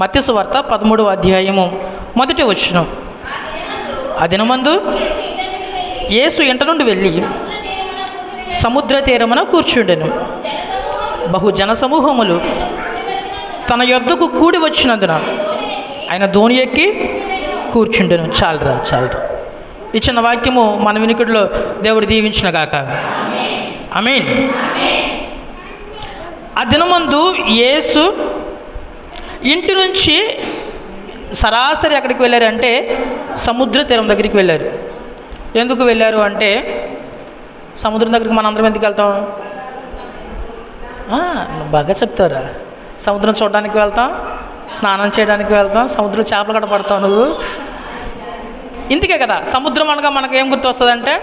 మత్స్యవార్త పదమూడవ అధ్యాయము. మొదటి వచ్చిన ఆ దినమందు యేసు ఇంట నుండి వెళ్ళి సముద్ర తీరమున కూర్చుండెను. బహు జనసమూహములు తన యొద్దకు కూడి వచ్చినందున ఆయన ధోని ఎక్కి కూర్చుండెను. చాలరా చాలరా ఇచ్చిన వాక్యము మన వినికిడిలో దేవుడు దీవించిన గాక. మీన్ ఆ దినమందు యేసు ఇంటి నుంచి సరాసరి ఎక్కడికి వెళ్ళారంటే సముద్ర తీరం దగ్గరికి వెళ్ళారు. ఎందుకు వెళ్ళారు అంటే సముద్రం దగ్గరికి మనం అందరం ఎందుకు వెళ్తాం? నువ్వు బాగా చెప్తారా? సముద్రం చూడడానికి వెళ్తాం స్నానం చేయడానికి వెళ్తాం సముద్రం చేపలు కూడా పడతావు నువ్వు. ఇందుకే కదా సముద్రం అనగా మనకు ఏం గుర్తొస్తుంది అంటే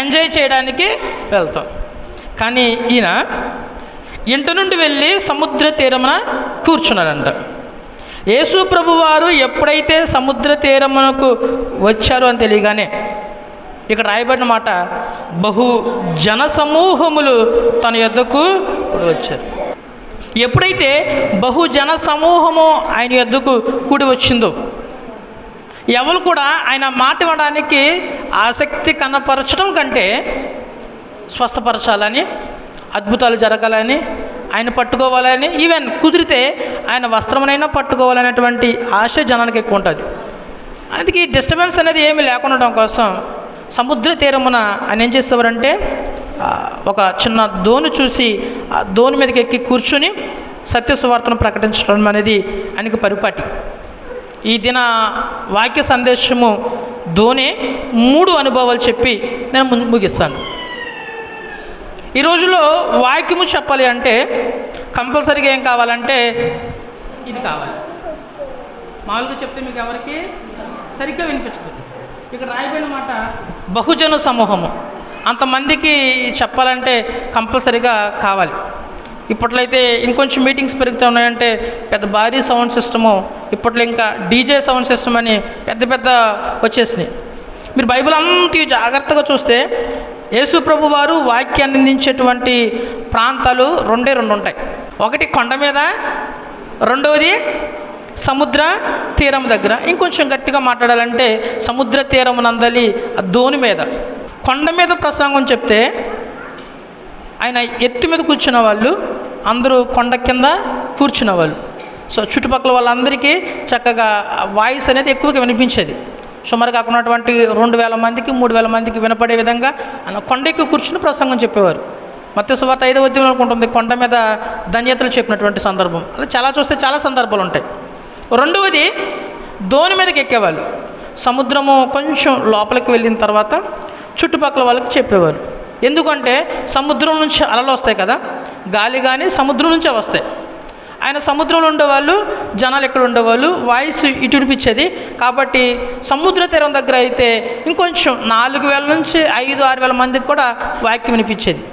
ఎంజాయ్ చేయడానికి వెళ్తాం. కానీ ఈయన ఇంటి నుండి వెళ్ళి సముద్ర తీరమున కూర్చున్నారంట యేసు ప్రభువారు ఎప్పుడైతే సముద్ర తీరమునకు వచ్చారో అని తెలియగానే ఇక్కడ రాయబడిన మాట బహు జనసమూహములు తన యొద్దకు కూడి వచ్చారు. ఎప్పుడైతే బహు జన సమూహము ఆయన యొద్దకు కూడి వచ్చిందో ఎవరు కూడా ఆయన మాట ఇవ్వడానికి ఆసక్తి కనపరచడం కంటే స్వస్థపరచాలని అద్భుతాలు జరగాలని ఆయన పట్టుకోవాలని ఈవెన్ కుదిరితే ఆయన వస్త్రమునైనా పట్టుకోవాలనేటువంటి ఆశ జనానికి ఎక్కువ ఉంటుంది. అందుకే డిస్టర్బెన్స్ అనేది ఏమి లేకుండా కోసం సముద్ర తీరమున ఆయన ఏం చేసేవారంటే ఒక చిన్న దోణి చూసి ఆ దోణి మీదకి ఎక్కి కూర్చుని సత్య సువార్తను ప్రకటించడం అనేది ఆయనకి పరిపాటి. ఈ దిన వాక్య సందేశము ధోని మూడు అనుభవాలు చెప్పి నేను ముందు ముగిస్తాను. ఈ రోజుల్లో వాక్యము చెప్పాలి అంటే కంపల్సరీగా ఏం కావాలంటే ఇది కావాలి. మామూలుగా చెప్తే మీకు ఎవరికి సరిగ్గా వినిపించదు. ఇక్కడ రాయబడిన మాట బహుజన సమూహము. అంతమందికి చెప్పాలంటే కంపల్సరీగా కావాలి. ఇప్పట్లో అయితే ఇంకొంచెం మీటింగ్స్ పెరుగుతూ ఉన్నాయంటే పెద్ద భారీ సౌండ్ సిస్టము ఇప్పట్లో ఇంకా డీజే సౌండ్ సిస్టమ్ అని పెద్ద పెద్ద వచ్చేసినాయి. మీరు బైబిల్ అంత జాగ్రత్తగా చూస్తే యేసుప్రభు వారు వాక్యాన్ని అందించేటువంటి ప్రాంతాలు రెండే రెండు ఉంటాయి ఒకటి కొండ మీద రెండవది సముద్ర తీరం దగ్గర. ఇంకొంచెం గట్టిగా మాట్లాడాలంటే సముద్ర తీరం నందలి ఆ మీద. కొండ మీద ప్రసంగం చెప్తే ఆయన ఎత్తు మీద కూర్చున్న వాళ్ళు అందరూ కొండ కింద కూర్చున్న వాళ్ళు. సో చుట్టుపక్కల వాళ్ళందరికీ చక్కగా వాయిస్ అనేది ఎక్కువగా వినిపించేది. సుమారుగా అక్కడ ఉన్నటువంటి రెండు వేల మందికి మూడు వేల మందికి వినపడే విధంగా ఆయన కూర్చుని ప్రసంగం చెప్పేవారు. మత్స్య సువార్త ఐదో ఉద్యమం అనుకుంటుంది కొండ మీద ధన్యతలు చెప్పినటువంటి సందర్భం. అలా చాలా చూస్తే చాలా సందర్భాలు ఉంటాయి. రెండవది ధోని మీదకి ఎక్కేవాళ్ళు. సముద్రము కొంచెం లోపలికి వెళ్ళిన తర్వాత చుట్టుపక్కల వాళ్ళకి చెప్పేవారు. ఎందుకంటే సముద్రం నుంచి అలలు వస్తాయి కదా గాలి కానీ సముద్రం నుంచే వస్తాయి. ఆయన సముద్రంలో ఉండేవాళ్ళు జనాలు ఎక్కడ ఉండేవాళ్ళు వాయిస్ ఇటు వినిపించేది. కాబట్టి సముద్ర తీరం దగ్గర అయితే ఇంకొంచెం నాలుగు వేల నుంచి ఐదు ఆరు వేల మందికి కూడా వాక్యం వినిపించేది.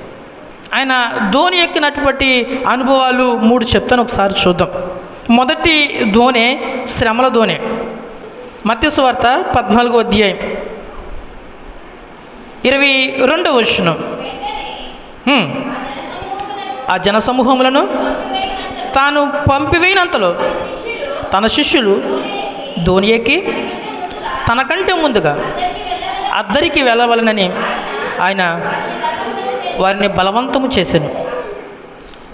ఆయన ధోని ఎక్కినటువంటి అనుభవాలు మూడు చెప్తాను ఒకసారి చూద్దాం. మొదటి ధోనే శ్రమల ధోనే మత్స్యవార్త పద్నాలుగో అధ్యాయం. ఇరవై రెండవ వచనం. ఆ జనసమూహములను తాను పంపివేయినంతలో తన శిష్యులు ధోని ఎక్కి తనకంటే ముందుగా అద్దరికి వెళ్ళవలనని ఆయన వారిని బలవంతము చేశాను.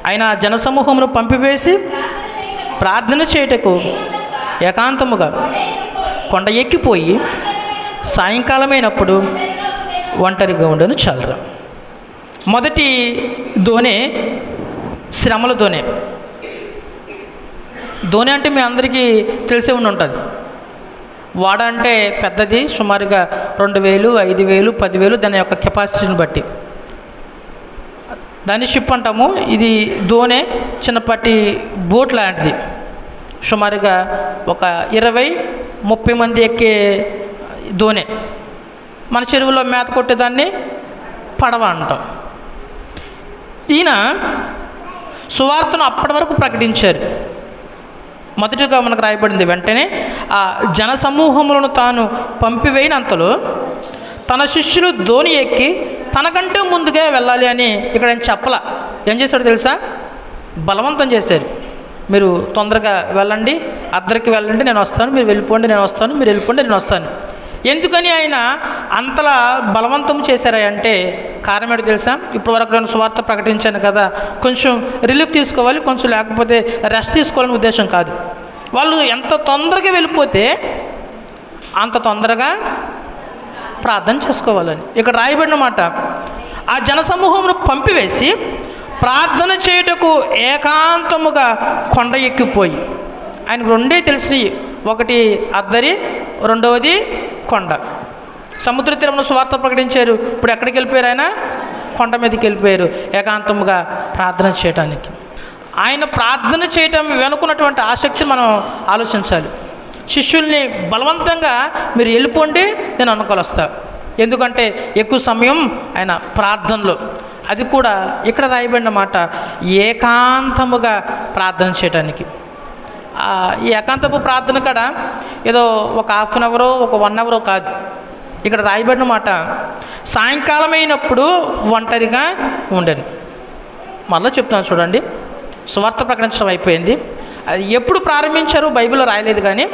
ఆయన జనసమూహమును పంపివేసి ప్రార్థన చేయుటకు ఏకాంతముగా కొండ ఎక్కిపోయి సాయంకాలమైనప్పుడు ఒంటరిగా ఉండను చాలరా. మొదటి ధోనే శ్రమల ధోని దోణి అంటే మీ అందరికీ తెలిసే ఉండి ఉంటుంది. వాడ అంటే పెద్దది సుమారుగా రెండు వేలు ఐదు వేలు పదివేలు దాని యొక్క కెపాసిటీని బట్టి. దాన్ని షిప్ అంటాము. ఇది ధోనే చిన్నపాటి బోట్ లాంటిది. సుమారుగా ఒక ఇరవై ముప్పై మంది ఎక్కే దోణే మన చెరువులో మేత కొట్టేదాన్ని పడవ అంటాం. ఈయన సువార్తను అప్పటి వరకు ప్రకటించారు. మొదటిగా మనకు రాయబడింది వెంటనే ఆ జన సమూహములను తాను పంపివేయినంతలో తన శిష్యులు ధోని ఎక్కి తనకంటే ముందుగా వెళ్ళాలి అని ఇక్కడ ఆయన చెప్పలా. ఏం చేశాడు తెలుసా? బలవంతం చేశారు. మీరు తొందరగా వెళ్ళండి అద్దరికి వెళ్ళండి నేను వస్తాను మీరు వెళ్ళిపోండి నేను వస్తాను మీరు వెళ్ళిపోండి నేను వస్తాను. ఎందుకని ఆయన అంతలా బలవంతం చేశారా అంటే కారణం ఏంటో తెలుసా? ఇప్పుడు వరకు నేను స్వార్థ ప్రకటించాను కదా కొంచెం రిలీఫ్ తీసుకోవాలి కొంచెం లేకపోతే రెస్ట్ తీసుకోవాలని ఉద్దేశం కాదు. వాళ్ళు ఎంత తొందరగా వెళ్ళిపోతే అంత తొందరగా ప్రార్థన చేసుకోవాలని. ఇక్కడ రాయబడిన మాట ఆ జనసమూహమును పంపివేసి ప్రార్థన చేయుటకు ఏకాంతముగా కొండ ఎక్కిపోయి. ఆయనకు రెండే తెలిసినవి. ఒకటి అద్దరి రెండవది కొండ. సముద్ర తీరంలో స్వార్థ ప్రకటించారు. ఇప్పుడు ఎక్కడికి వెళ్ళిపోయారు ఆయన? కొండ మీదకి వెళ్ళిపోయారు. ఏకాంతముగా ప్రార్థన చేయటానికి. ఆయన ప్రార్థన చేయటం వెనుకున్నటువంటి ఆసక్తి మనం ఆలోచించాలి. శిష్యుల్ని బలవంతంగా మీరు వెళ్ళిపోండి నేను అనుకోలొస్తా ఎందుకంటే ఎక్కువ సమయం ఆయన ప్రార్థనలో. అది కూడా ఇక్కడ రాయబడిన మాట ఏకాంతముగా ప్రార్థన చేయడానికి ఈ ఏకాంతపు ప్రార్థన కాడ ఏదో ఒక హాఫ్ అన్ అవరో ఒక వన్ అవరో కాదు. ఇక్కడ రాయబడిన మాట సాయంకాలం అయినప్పుడు ఒంటరిగా ఉండను. మళ్ళీ చెప్తాను చూడండి. సువార్త ప్రకటించడం అయిపోయింది. అది ఎప్పుడు ప్రారంభించారు? బైబిల్లో రాయలేదు కానీ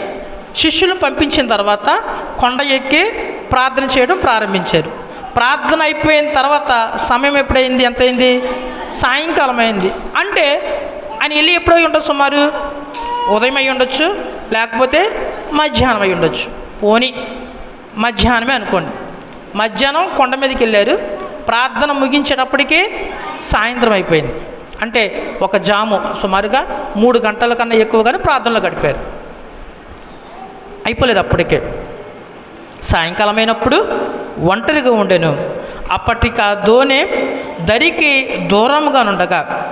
శిష్యులను పంపించిన తర్వాత కొండ ఎక్కి ప్రార్థన చేయడం ప్రారంభించారు. ప్రార్థన అయిపోయిన తర్వాత సమయం ఎప్పుడైంది? ఎంత అయింది సాయంకాలం అయింది. అంటే ఆయన వెళ్ళి ఎప్పుడై ఉండొచ్చు సుమారు? ఉదయం అయి ఉండొచ్చు లేకపోతే మధ్యాహ్నం అయి ఉండొచ్చు. పోనీ మధ్యాహ్నమే అనుకోండి. మధ్యాహ్నం కొండ మీదకి వెళ్ళారు. ప్రార్థన ముగించేటప్పటికీ సాయంత్రం అయిపోయింది. అంటే ఒక జాము సుమారుగా మూడు గంటల కన్నా ఎక్కువగానే ప్రార్థనలు గడిపారు. అయిపోలేదు అప్పటికే. సాయంకాలం అయినప్పుడు ఒంటరిగా ఉండెను. అప్పటిక ఆ దోణి దరికి దూరంగా ఉండగా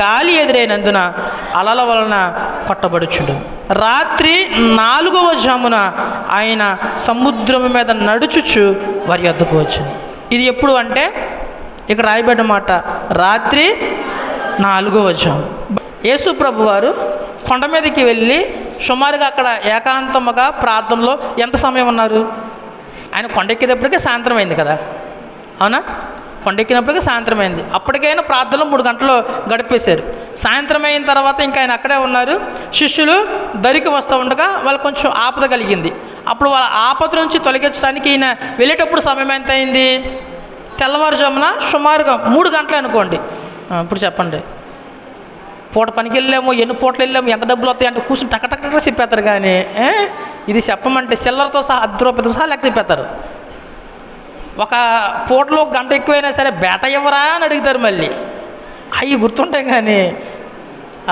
గాలి ఎదురైనందున అలల వలన కొట్టబడుచుడు రాత్రి నాలుగవ జామున ఆయన సముద్రం మీద నడుచుచు వారి వద్దకు వచ్చింది ఇది ఎప్పుడు అంటే ఇక్కడ రాయబడిన మాట రాత్రి నాలుగో జాము యేసు ప్రభు వారు కొండ మీదకి వెళ్ళి సుమారుగా అక్కడ ఏకాంతముగా ప్రార్థనలో ఎంత సమయం ఉన్నారు? ఆయన కొండెక్కేటప్పటికే సాయంత్రం అయింది కదా. అవునా? కొండెక్కినప్పటికీ సాయంత్రం అయింది. అప్పటికైనా ప్రార్థనలో మూడు గంటలు గడిపేశారు. సాయంత్రం అయిన తర్వాత ఇంకా ఆయన అక్కడే ఉన్నారు. శిష్యులు దరికి వస్తూ ఉండగా వాళ్ళు కొంచెం ఆపద కలిగింది. అప్పుడు వాళ్ళ ఆపద నుంచి తొలగించడానికి ఈయన వెళ్ళేటప్పుడు సమయం ఎంత అయింది? తెల్లవారుజామున సుమారుగా మూడు గంటలు అనుకోండి. ఇప్పుడు చెప్పండి. పూట పనికి వెళ్ళాము ఎన్ని పూటలు వెళ్ళాము ఎంత డబ్బులు వస్తాయి అంటే కూర్చుని టక టక చెప్పేస్తారు కానీ ఇది చెప్పమంటే చిల్లరతో సహా అర్ధ రూపాయలతో సహా లెక్క చెప్పేస్తారు. ఒక పూటలో గంట ఎక్కువైనా సరే బేట ఇవ్వరా అని అడుగుతారు మళ్ళీ. అవి గుర్తుంటాయి కానీ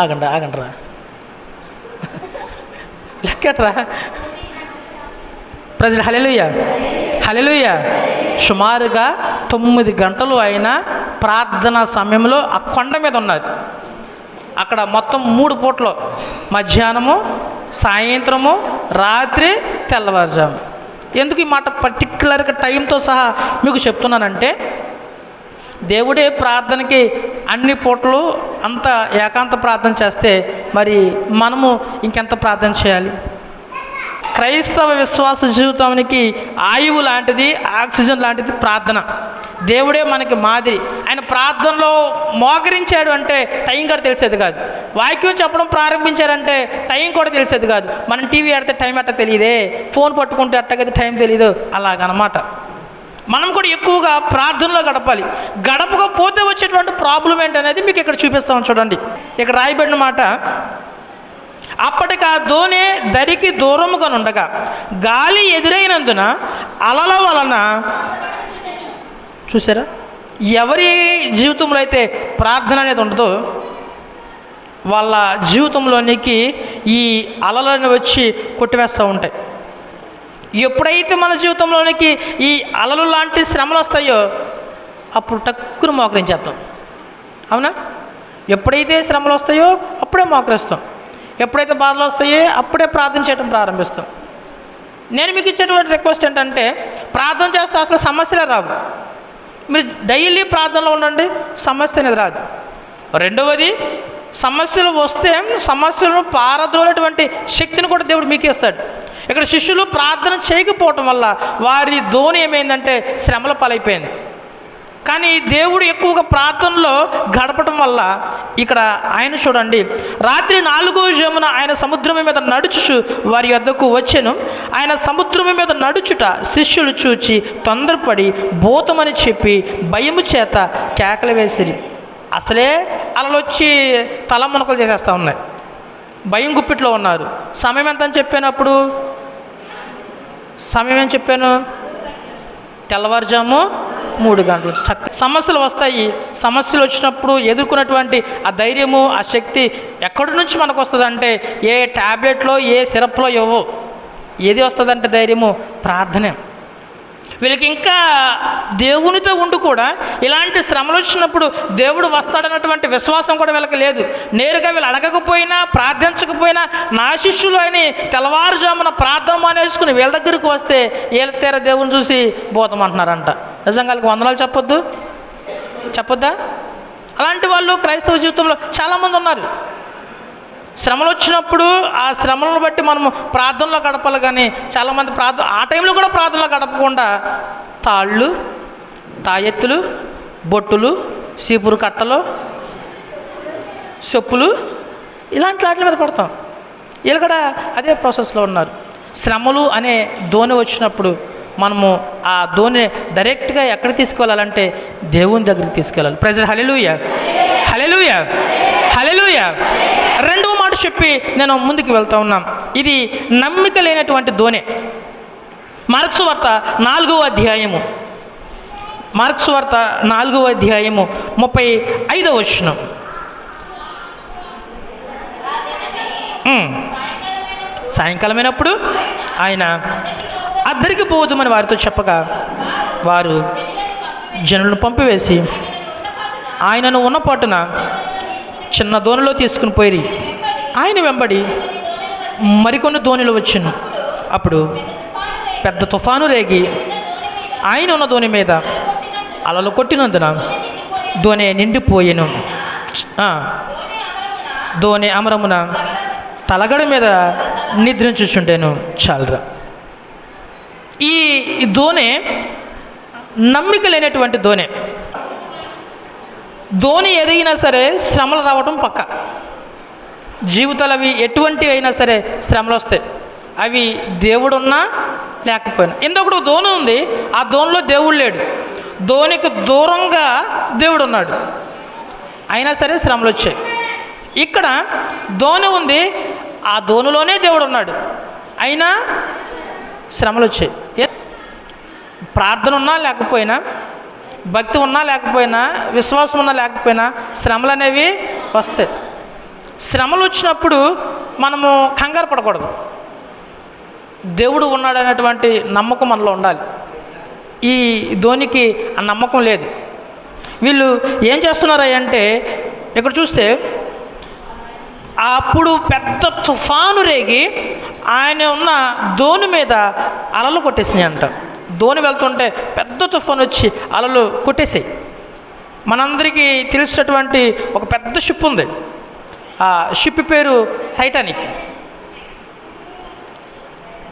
ఆగండి ఆగండిరా లెక్కట్రా. ప్రజలు హలెలుయ్య హలెలుయ్య సుమారుగా తొమ్మిది గంటలు అయినా ప్రార్థన సమయంలో ఆ కొండ మీద ఉన్నారు. అక్కడ మొత్తం మూడు పూటలు మధ్యాహ్నము సాయంత్రము రాత్రి తెల్లవారుజాము. ఎందుకు ఈ మాట పర్టికులర్గా టైంతో సహా మీకు చెప్తున్నానంటే దేవుడే ప్రార్థనకి అన్ని పూటలు అంత ఏకాంత ప్రార్థన చేస్తే మరి మనము ఇంకెంత ప్రార్థన చేయాలి? క్రైస్తవ విశ్వాస జీవితానికి ఆయువు లాంటిది ఆక్సిజన్ లాంటిది ప్రార్థన. దేవుడే మనకి మాదిరి. ఆయన ప్రార్థనలో మోకరించాడు అంటే టైం కూడా తెలిసేది కాదు. వాక్యం చెప్పడం ప్రారంభించారంటే టైం కూడా తెలిసేది కాదు. మనం టీవీ ఆడితే టైం అట్ట తెలియదే? ఫోన్ పట్టుకుంటే అట్టగది టైం తెలియదు? అలాగనమాట. మనం కూడా ఎక్కువగా ప్రార్థనలో గడపాలి. గడపకపోతే వచ్చేటువంటి ప్రాబ్లం ఏంటనేది మీకు ఇక్కడ చూపిస్తాం చూడండి. ఇక్కడ రాయబడిన మాట అప్పటికి ఆ దోణి దరికి దూరముగా ఉండగా గాలి ఎదురైనందున అలల వలన చూసారా? ఎవరి జీవితంలో అయితే ప్రార్థన అనేది ఉండదో వాళ్ళ జీవితంలోనికి ఈ అలలను వచ్చి కొట్టివేస్తూ ఉంటాయి. ఎప్పుడైతే మన జీవితంలోనికి ఈ అలలు లాంటి శ్రమలు వస్తాయో అప్పుడు టక్కును మోకరించేస్తాం అవునా? ఎప్పుడైతే శ్రమలు వస్తాయో అప్పుడే మోకరిస్తాం. ఎప్పుడైతే బాధలు వస్తాయో అప్పుడే ప్రార్థన చేయడం ప్రారంభిస్తాం. నేను మీకు ఇచ్చేటువంటి రిక్వెస్ట్ ఏంటంటే ప్రార్థన చేస్తే అసలు సమస్యలే రావు. మీరు డైలీ ప్రార్థనలో ఉండండి సమస్య అనేది రాదు. రెండవది సమస్యలు వస్తే సమస్యలను పారదోలేటువంటి శక్తిని కూడా దేవుడు మీకు ఇస్తాడు. ఇక్కడ శిష్యులు ప్రార్థన చేయకపోవటం వల్ల వారి ధోని ఏమైందంటే శ్రమల పాలైపోయింది. కానీ దేవుడు ఎక్కువగా ప్రార్థనలో గడపటం వల్ల ఇక్కడ ఆయన చూడండి రాత్రి నాలుగో జమున ఆయన సముద్రం మీద నడుచు వారి వద్దకు వచ్చెను. ఆయన సముద్రం మీద నడుచుట శిష్యులు చూచి తొందరపడి భూతమని చెప్పి భయము చేత కేకలు వేసిరి. అసలే అలలొచ్చి తల మునకలు చేసేస్తూ ఉన్నాయి. భయం గుప్పిట్లో ఉన్నారు. సమయం ఎంత అని చెప్పినప్పుడు? సమయం ఏం చెప్పాను? తెల్లవారుజాము మూడు గంటలు చక్క సమస్యలు వస్తాయి. సమస్యలు వచ్చినప్పుడు ఎదుర్కొన్నటువంటి ఆ ధైర్యము ఆ శక్తి ఎక్కడి నుంచి మనకు వస్తుంది అంటే ఏ ట్యాబ్లెట్లో ఏ సిరప్లో ఇవ్వవు ఏది వస్తుందంటే ధైర్యము? ప్రార్థనే. వీళ్ళకి ఇంకా దేవునితో ఉండి కూడా ఇలాంటి శ్రమలు వచ్చినప్పుడు దేవుడు వస్తాడన్నటువంటి విశ్వాసం కూడా వీళ్ళకి లేదు. నేరుగా వీళ్ళు అడగకపోయినా ప్రార్థించకపోయినా నా శిష్యులు అని తెల్లవారుజామున ప్రార్థన మానేసుకుని వీళ్ళ దగ్గరికి వస్తే వీళ్ళ తీర దేవుని చూసి బోధమంటున్నారంట. నిజంగా వందనాలు చెప్పొద్దు? చెప్పొద్దా? అలాంటి వాళ్ళు క్రైస్తవ జీవితంలో చాలామంది ఉన్నారు. శ్రమలు వచ్చినప్పుడు ఆ శ్రమలను బట్టి మనము ప్రార్థనలో గడపాలి కానీ చాలామంది ప్రార్థన ఆ టైంలో కూడా ప్రార్థనలో గడపకుండా తాళ్ళు తాయెత్తులు బొట్టులు సీపురు కట్టలు చెప్పులు ఇలాంటి వాటి మీద పడతాం. వీళ్ళు కూడా అదే ప్రాసెస్లో ఉన్నారు. శ్రమలు అనే ధోని వచ్చినప్పుడు మనము ఆ ధోని డైరెక్ట్గా ఎక్కడ తీసుకెళ్ళాలంటే దేవుని దగ్గరికి తీసుకెళ్ళాలి. ప్రజలు హలెలుయ హలెలుయ హలెలుయ రెండవ మాట చెప్పి నేను ముందుకు వెళ్తా ఉన్నాం. ఇది నమ్మిక లేనటువంటి ధోని. మార్క్స్ వార్త నాలుగవ అధ్యాయము. మార్క్స్ వార్త నాలుగవ అధ్యాయము ముప్పై ఐదవ వచనం. సాయంకాలమైనప్పుడు ఆయన అద్దరికి పోవద్దుమని వారితో చెప్పగా వారు జనులను పంపివేసి ఆయనను ఉన్న పాటున చిన్న దోణిలో తీసుకుని పోయి ఆయన వెంబడి మరికొన్ని దోణిలు వచ్చును. అప్పుడు పెద్ద తుఫాను రేగి ఆయన ఉన్న దోణి మీద అలలు కొట్టినందున దోణి నిండిపోయెను. దోణి అమరమున తలగడ మీద నిద్రించుచుండేను చాలరా. ఈ ధోని దోణి నమ్మిక లేనటువంటి ధోని ధోని ఎదిగినా సరే శ్రమలు రావటం పక్క. జీవితాలు అవి ఎటువంటి అయినా సరే శ్రమలు వస్తాయి. అవి దేవుడున్నా లేకపోయినా. ఇందొకడు ధోని ఉంది. ఆ ధోనిలో దేవుడు లేడు. ధోనికి దూరంగా దేవుడు ఉన్నాడు అయినా సరే శ్రమలు వచ్చాయి. ఇక్కడ ధోని ఉంది. ఆ ధోనిలోనే దేవుడు ఉన్నాడు అయినా శ్రమలు వచ్చాయి ప్రార్థన ఉన్నా లేకపోయినా భక్తి ఉన్నా లేకపోయినా విశ్వాసం ఉన్నా లేకపోయినా శ్రమలు అనేవి వస్తాయి. శ్రమలు వచ్చినప్పుడు మనము కంగారు పడకూడదు. దేవుడు ఉన్నాడు అనేటువంటి నమ్మకం మనలో ఉండాలి. ఈ ధోనికి ఆ నమ్మకం లేదు. వీళ్ళు ఏం చేస్తున్నారా అంటే ఇక్కడ చూస్తే అప్పుడు పెద్ద తుఫాను రేగి ఆయన ఉన్న దోణి మీద అలలు కొట్టేసినాయి అంట. దోణి వెళ్తుంటే పెద్ద తుఫాన్ వచ్చి అలలు కొట్టేసాయి. మనందరికీ తెలిసినటువంటి ఒక పెద్ద షిప్ ఉంది. ఆ షిప్ పేరు టైటానిక్.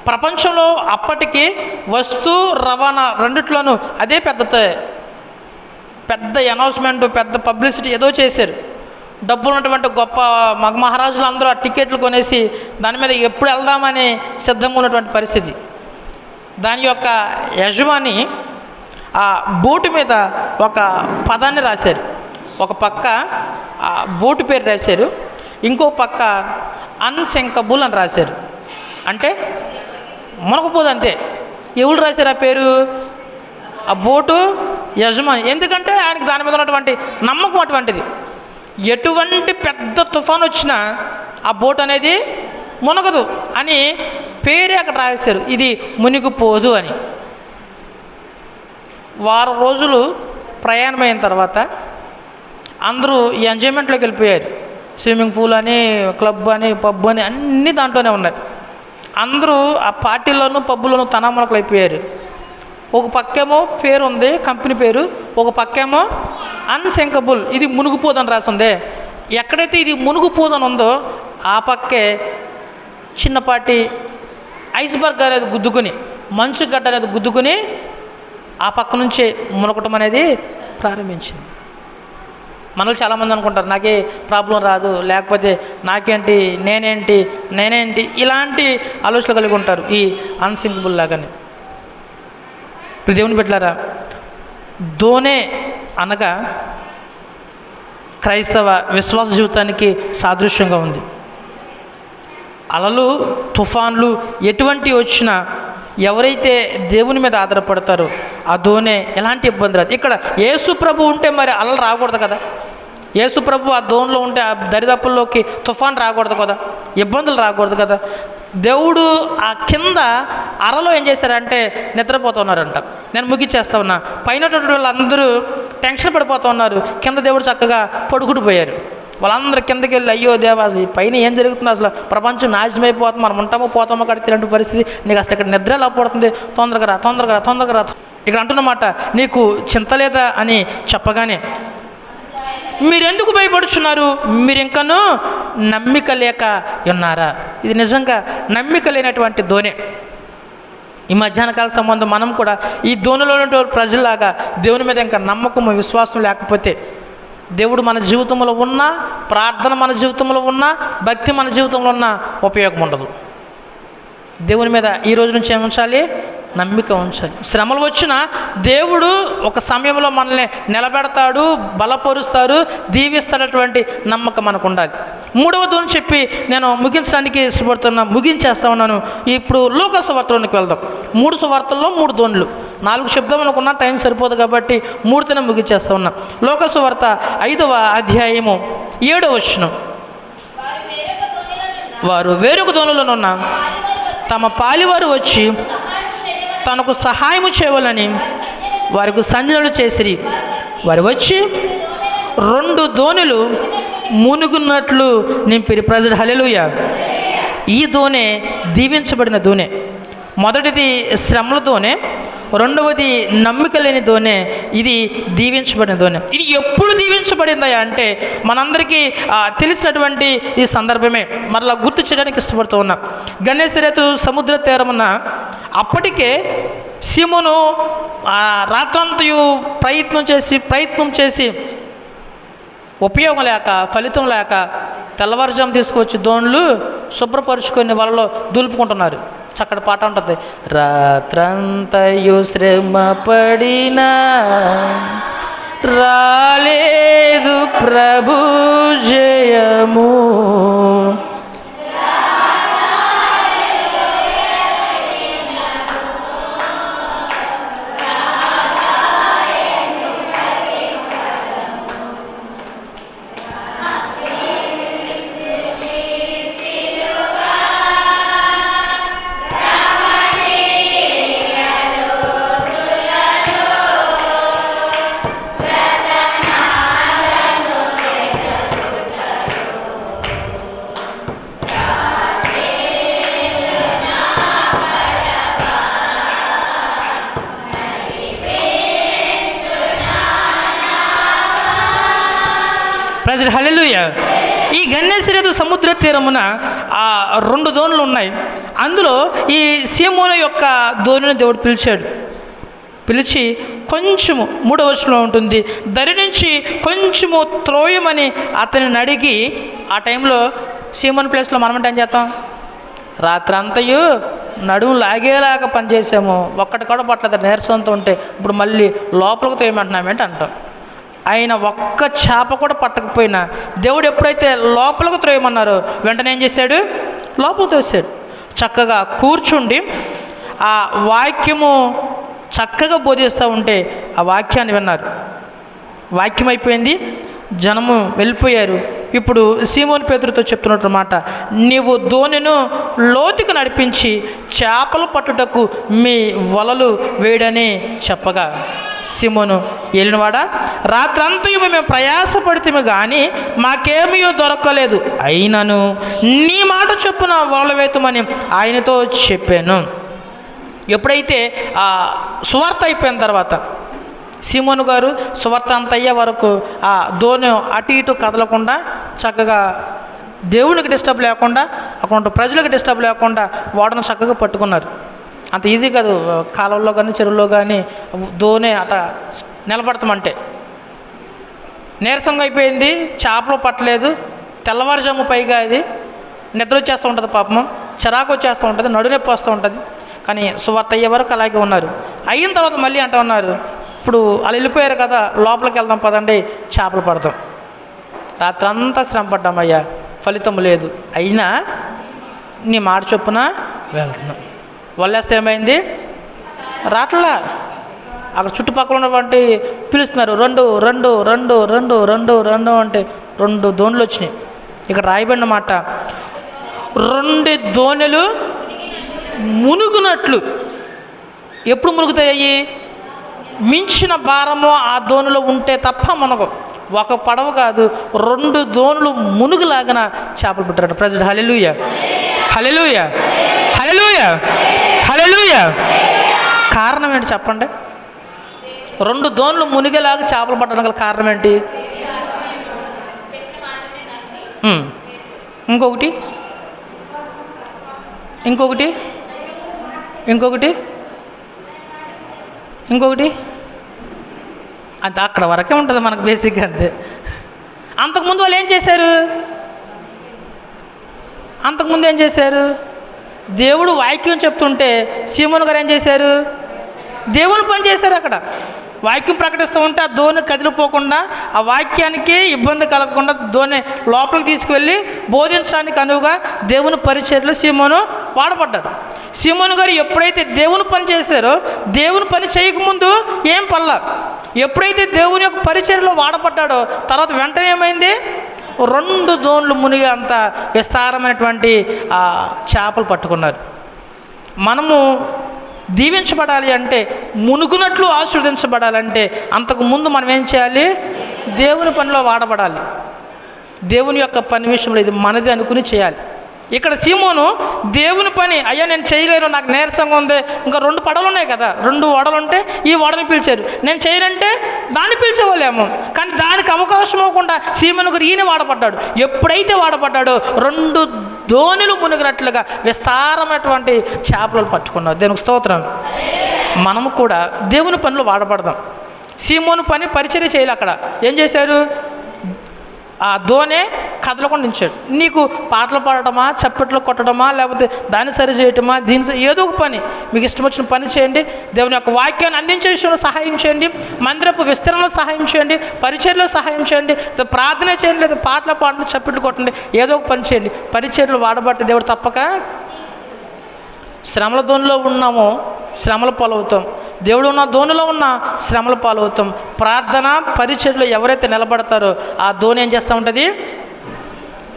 ప్రపంచంలో అప్పటికి వస్తు రవాణా రెండిట్లోనూ అదే పెద్ద పెద్ద అనౌన్స్మెంట్ పెద్ద పబ్లిసిటీ ఏదో చేశారు. డబ్బులు ఉన్నటువంటి గొప్ప మగ మహారాజులు అందరూ ఆ టికెట్లు కొనేసి దాని మీద ఎప్పుడు వెళ్దామని సిద్ధంగా ఉన్నటువంటి పరిస్థితి. దాని యొక్క యజమాని ఆ బోటు మీద ఒక పదాన్ని రాశారు. ఒక పక్క ఆ బోటు పేరు రాశారు. ఇంకో పక్క అన్సెంకబుల్ అని రాశారు. అంటే మునకపోదు అంతే. ఎవరు రాశారు ఆ పేరు? ఆ బోటు యజమాని. ఎందుకంటే ఆయనకు దాని మీద ఉన్నటువంటి నమ్మకం అటువంటిది. ఎటువంటి పెద్ద తుఫాన్ వచ్చినా ఆ బోట్ అనేది మునగదు అని పేరే అక్కడ రాశారు ఇది మునిగిపోదు అని. వారం రోజులు ప్రయాణమైన తర్వాత అందరూ ఎంజాయ్మెంట్లోకి వెళ్ళిపోయారు. స్విమ్మింగ్ పూల్ అని క్లబ్ అని పబ్ అని అన్నీ దాంట్లోనే ఉన్నాయి. అందరూ ఆ పార్టీల్లోనూ పబ్బులోనూ తనామలకలు అయిపోయారు ఒక పక్కేమో పేరు ఉంది కంపెనీ పేరు. ఒక పక్కేమో అన్సింకబుల్ ఇది మునుగుపోదని రాసిందే. ఎక్కడైతే ఇది మునుగుపోదని ఉందో ఆ పక్కే చిన్నపాటి ఐస్బర్గ్ అనేది గుద్దుకుని మంచు గడ్డ అనేది గుద్దుకుని ఆ పక్క నుంచే మునకటం అనేది ప్రారంభించింది. మనల్ని చాలామంది అనుకుంటారు నాకే ప్రాబ్లం రాదు లేకపోతే నాకేంటి నేనేంటి నేనేంటి ఇలాంటి ఆలోచనలు కలిగి ఉంటారు ఈ అన్సింకబుల్ లాగానే. ఇప్పుడు దేవుని పెట్టారా దోనే అనగా క్రైస్తవ విశ్వాస జీవితానికి సాదృశ్యంగా ఉంది. అలలు తుఫాన్లు ఎటువంటి వచ్చినా ఎవరైతే దేవుని మీద ఆధారపడతారో ఆ ఎలాంటి ఇబ్బంది రాదు. ఇక్కడ యేసు ప్రభు ఉంటే మరి అలలు రాకూడదు కదా? యేసు ప్రభు ఆ దోన్లో ఉంటే ఆ దరిదాపుల్లోకి తుఫాన్ రాకూడదు కదా? ఇబ్బందులు రాకూడదు కదా? దేవుడు ఆ కింద అరలో ఏం చేశారంటే నిద్రపోతున్నారంట. నేను ముగిచ్చేస్తా ఉన్నా. పైన వాళ్ళందరూ టెన్షన్ పడిపోతూ ఉన్నారు. కింద దేవుడు చక్కగా పడుకుడు పోయారు వాళ్ళందరూ కిందకి వెళ్ళి అయ్యో దేవా అసలు పైన ఏం జరుగుతుంది అసలు? ప్రపంచం నాశనం అయిపోతుంది. మనం ఉంటామో పోతామో కడితే ఇలాంటి పరిస్థితి. నీకు అసలు ఇక్కడ నిద్ర ఎలా పడుతుంది తొందరగా రా తొందరగా రా తొందరగా రా. ఇక్కడ అంటున్నమాట నీకు చింత లేదా? అని చెప్పగానే మీరెందుకు భయపడుచున్నారు? మీరు ఇంకనూ నమ్మిక లేక ఉన్నారా? ఇది నిజంగా నమ్మిక లేనటువంటి ధోని ఈ మధ్యాహ్న కాల సంబంధం మనం కూడా ఈ ధోనిలో ఉన్నటువంటి ప్రజల్లాగా దేవుని మీద ఇంకా నమ్మకం విశ్వాసం లేకపోతే దేవుడు మన జీవితంలో ఉన్నా ప్రార్థన మన జీవితంలో ఉన్నా భక్తి మన జీవితంలో ఉన్నా ఉపయోగం ఉండదు. దేవుని మీద ఈ రోజు నుంచి ఏం ఉంచాలి? నమ్మిక ఉంచాలి శ్రమలు వచ్చిన దేవుడు ఒక సమయంలో మనల్ని నిలబెడతాడు బలపరుస్తారు దీవిస్తాడటువంటి నమ్మకం మనకు ఉండాలి మూడవ దోని చెప్పి నేను ముగించడానికి ఇష్టపడుతున్నా ముగించేస్తా ఉన్నాను. ఇప్పుడు లోక సువార్తలోనికి వెళ్దాం. మూడు సువార్తల్లో మూడు ధోనులు నాలుగు శబ్దం అనుకున్నా టైం సరిపోదు కాబట్టి మూడుతోనే ముగించేస్తా ఉన్నా. లోక సువార్త ఐదవ అధ్యాయము ఏడవ వచనం. వారు వేరొక దోణులనున్న తమ పాలివారు వచ్చి తనకు సహాయము చేయవాలని వారికి సంజనలు చేసిరి. వారు వచ్చి రెండు దోణులు మునుగున్నట్లు నింపిరి. ప్రజలు హలెలుయ ఈ దోణే దీవించబడిన దోణె. మొదటిది శ్రమలతోనే రెండవది నమ్మిక లేని ధోని ఇది దీవించబడిన ధోని ఇది ఎప్పుడు దీవించబడిందా అంటే మనందరికీ తెలిసినటువంటి ఈ సందర్భమే. మరలా గుర్తు చేయడానికి ఇష్టపడుతూ ఉన్నా. గణేశరేతు సముద్ర తీరమున అప్పటికే సీమును రాత్రంతయు ప్రయత్నం చేసి ప్రయత్నం చేసి ఉపయోగం లేక ఫలితం లేక తెల్లవారుజాము తీసుకొచ్చి దోణులు శుభ్రపరుచుకొని వాళ్ళలో దులుపుకుంటున్నారు. చక్కటి పాట ఉంటుంది. రాత్రంతయు శ్రమ పడినా రాలేదు ప్రభు జయము. ప్రజలు హలెలుయ ఈ గన్నేశ్వరేతు సముద్ర తీరమున ఆ రెండు దోణులు ఉన్నాయి. అందులో ఈ సీమోన యొక్క దోణిని దేవుడు పిలిచాడు. పిలిచి కొంచెము మూడవ వచనంలో ఉంటుంది. దరి నుంచి కొంచెము త్రోయమని అతనిని అడిగి ఆ టైంలో సీమోన్ ప్లేస్లో మనం ఏం చేస్తాం? రాత్రంతయు నడుము లాగేలాగా పనిచేసాము. ఒక్కటి కూడా పట్టలేదు. నీరసంతో ఉంటే ఇప్పుడు మళ్ళీ లోపలికి తోయమంటున్నామేంటి అంటాం? ఆయన ఒక్క చేప కూడా పట్టకపోయినా దేవుడు ఎప్పుడైతే లోపలకు త్రోయమన్నారో వెంటనే ఏం చేశాడు? లోపల తోసాడు. చక్కగా కూర్చుండి ఆ వాక్యము చక్కగా బోధిస్తూ ఉంటే ఆ వాక్యాన్ని విన్నారు. వాక్యం అయిపోయింది. జనము వెళ్ళిపోయారు. ఇప్పుడు సీమోని పేతురుతో చెప్తున్నట్టు మాట నీవు దోణిను లోతుకు నడిపించి చేపలు పట్టుటకు మీ వలలు వేయడని చెప్పగా. సీమోను ఏలినవాడా రాత్రంతయు మేము ప్రయాసపడితే కానీ మాకేమీ దొరకలేదు. అయినను నీ మాట చొప్పున వలలు వేతుమని ఆయనతో చెప్పాను. ఎప్పుడైతే ఆ సువార్త అయిపోయిన తర్వాత సిమోను గారు సువార్త అంత అయ్యే వరకు ఆ దోణి అటు ఇటు కదలకుండా చక్కగా దేవునికి డిస్టర్బ్ లేకుండా అక్కడ ప్రజలకు డిస్టర్బ్ లేకుండా వాడను చక్కగా పట్టుకున్నారు. అంత ఈజీ కాదు. కాలంలో కానీ చెరువుల్లో కానీ దోనే అట నిలబడతామంటే. నీరసంగా అయిపోయింది. చేపలు పట్టలేదు. తెల్లవారుజాము పైగా అది నిద్ర వచ్చేస్తూ ఉంటుంది పాపం. చిరాకు వచ్చేస్తూ ఉంటుంది. నడునొప్పి వస్తూ ఉంటుంది. కానీ సువార్త అయ్యే వరకు అలాగే ఉన్నారు. అయిన తర్వాత మళ్ళీ అంటూ ఉన్నారు. ఇప్పుడు వాళ్ళు వెళ్ళిపోయారు కదా లోపలికి వెళ్దాం పదండి చేపలు పడతాం. రాత్రి అంతా శ్రమ పడ్డామయ్యా. ఫలితం లేదు. అయినా నీ మాట చొప్పున వెళ్తున్నాం. వల్లేస్తే ఏమైంది? రాట్లా. అక్కడ చుట్టుపక్కల ఉన్నటువంటి పిలుస్తున్నారు. రెండు రెండు రెండు రెండు రెండు రెండు అంటే రెండు ధోనులు వచ్చినాయి. ఇక్కడ రాయబడినమాట రెండు దోణెలు మునుగునట్లు. ఎప్పుడు మునుగుతాయి? మించిన భారము ఆ దోణిలో ఉంటే తప్ప మనకు ఒక పడవ కాదు రెండు దోణులు మునుగులాగిన చేపలు పుట్టారు ప్రజెంట్ హలెలుయ హలెలుయ హలెలుయ కారణం ఏంటి చెప్పండి? రెండు దోన్లు మునిగేలాగా చేపలు పట్టడం గల కారణం ఏంటి? ఇంకొకటి? ఇంకొకటి? ఇంకొకటి? ఇంకొకటి? అంత అక్కడ వరకే ఉంటుంది మనకు బేసిక్గా అంతే. అంతకుముందు వాళ్ళు ఏం చేశారు? అంతకుముందు ఏం చేశారు? దేవుడు వాక్యం చెప్తుంటే సీమోన్ గారు ఏం చేశారు? దేవుని పని చేశారు అక్కడ. వాక్యం ప్రకటిస్తూ ఉంటే ఆ దోణి కదిలిపోకుండా ఆ వాక్యానికి ఇబ్బంది కలగకుండా ధోని లోపలికి తీసుకువెళ్ళి బోధించడానికి అనువుగా దేవుని పరిచర్లు సీమోను వాడబడ్డాడు. సీమోను గారు ఎప్పుడైతే దేవుని పని చేశారో దేవుని పని చేయకముందు ఏం పల్ల ఎప్పుడైతే దేవుని యొక్క పరిచర్లో వాడబడ్డాడో తర్వాత వెంటనే ఏమైంది? రెండు దోన్లు మునిగి అంత విస్తారమైనటువంటి చేపలు పట్టుకున్నారు. మనము దీవించబడాలి అంటే మునుగునట్లు ఆశీర్వదించబడాలంటే అంతకు ముందు మనం ఏం చేయాలి? దేవుని పనిలో వాడబడాలి. దేవుని యొక్క పని విషయంలో ఇది మనది అనుకుని చేయాలి. ఇక్కడ సీమోను దేవుని పని అయ్యా నేను చేయలేను నాకు నీరసంగా ఉంది. ఇంకా రెండు పడవలు ఉన్నాయి కదా రెండు ఓడలు ఉంటే ఈ ఓడని పిలిచారు. నేను చేయనంటే దాన్ని పిలిచేవాళ్ళేమో. కానీ దానికి అవకాశం అవ్వకుండా సీమను గురి ఈయన వాడబడ్డాడు. ఎప్పుడైతే వాడబడ్డాడో రెండు ధోనిలు మునిగినట్లుగా విస్తారమైనటువంటి చేపలు పట్టుకున్నారు. దేవునికి స్తోత్రం. మనము కూడా దేవుని పనులు వాడబడదాం. సీమోను పని పరిచయం చేయాలి అక్కడ. ఏం చేశారు? ఆ దోనే కదలకుండా ఉంచాడు. నీకు పాటలు పాడటమా చప్పట్లు కొట్టడమా లేకపోతే దాన్ని సరి చేయటమా దీని ఏదో ఒక పని. మీకు ఇష్టం వచ్చిన పని చేయండి. దేవుని యొక్క వాక్యాన్ని అందించే విషయంలో సహాయం చేయండి. మందిరపు విస్తరణలో సహాయం చేయండి. పరిచయలో సహాయం చేయండి. ప్రార్థన చేయండి. లేదా పాటలు పాటలు చప్పట్లు కొట్టండి. ఏదో ఒక పని చేయండి. పరిచర్లు వాడబడితే దేవుడు తప్పక శ్రమల ధోనిలో ఉన్నామో శ్రమల పాలవుతాం. దేవుడు ఉన్న ధోనిలో ఉన్న శ్రమల పాలవుతాం. ప్రార్థన పరిచయలు ఎవరైతే నిలబడతారో ఆ ధోని ఏం చేస్తూ ఉంటుంది?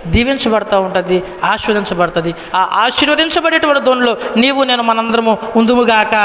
దీవించబడతా ఉంటుంది ఆశీర్వదించబడుతుంది. ఆ ఆశీర్వదించబడేటువంటి ధోనిలో నీవు నేను మనందరము ఉందుముగాక